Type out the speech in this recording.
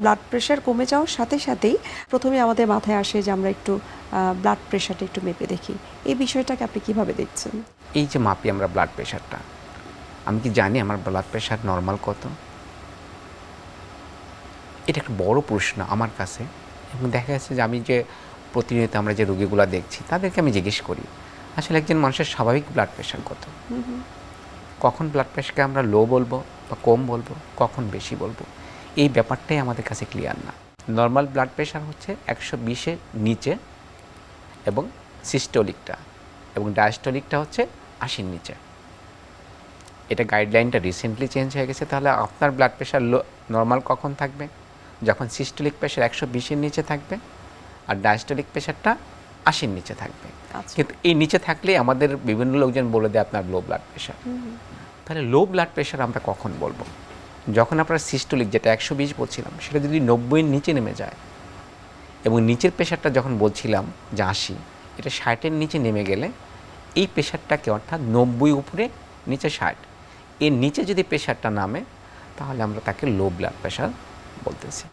Blood pressure কমে যাওয়ার সাথে সাথেই প্রথমে আমাদের মাথায় আসে যে আমরা একটু ব্লাড প্রেশারটা একটু মেপে দেখি। এই বিষয়টাকে আপনি কীভাবে দেখছেন? এই যে মাপি আমরা ব্লাড প্রেশারটা আমি কি জানি আমার ব্লাড প্রেশার নর্মাল কত? এটা একটা বড় প্রশ্ন আমার কাছে। এবং দেখা যাচ্ছে যে আমি যে প্রতিনিয়ত আমরা যে রোগীগুলো দেখছি তাদেরকে আমি জিজ্ঞেস করি আসলে একজন মানুষের স্বাভাবিক ব্লাড প্রেশার কত? কখন ব্লাড প্রেশারকে আমরা লো বলব বা কম বলব? কখন বেশি বলব? এই ব্যাপারটাই আমাদের কাছে ক্লিয়ার না। নর্মাল ব্লাড প্রেশার হচ্ছে একশো বিশের নিচে এবং সিস্টোলিকটা এবং ডায়াস্টোলিকটা হচ্ছে আশির নিচে। এটা গাইডলাইনটা রিসেন্টলি চেঞ্জ হয়ে গেছে তাহলে আপনার ব্লাড প্রেশার লো নর্মাল কখন থাকবে? যখন সিস্টোলিক প্রেশার একশো বিশের নিচে থাকবে আর ডায়াস্টোলিক প্রেশারটা আশির নিচে থাকবে। আচ্ছা। কিন্তু এই নিচে থাকলে আমাদের বিভিন্ন লোকজন বলে দেয় আপনার লো ব্লাড প্রেশার তাহলে লো ব্লাড প্রেশার আমরা কখন বলব? যখন আপনার সিস্টোলিক, যেটা একশো বিশ বলছিলাম, সেটা যদি নব্বইয়ের নিচে নেমে যায়, এবং নিচের প্রেশারটা যখন বলছিলাম যে আশি, এটা ষাটের নিচে নেমে গেলে এই প্রেশারটাকে অর্থাৎ নব্বই উপরে, নিচে ষাট, এর নিচে যদি প্রেশারটা নামে, তাহলে আমরা তাকে লো ব্লাড প্রেশার বলতেছি।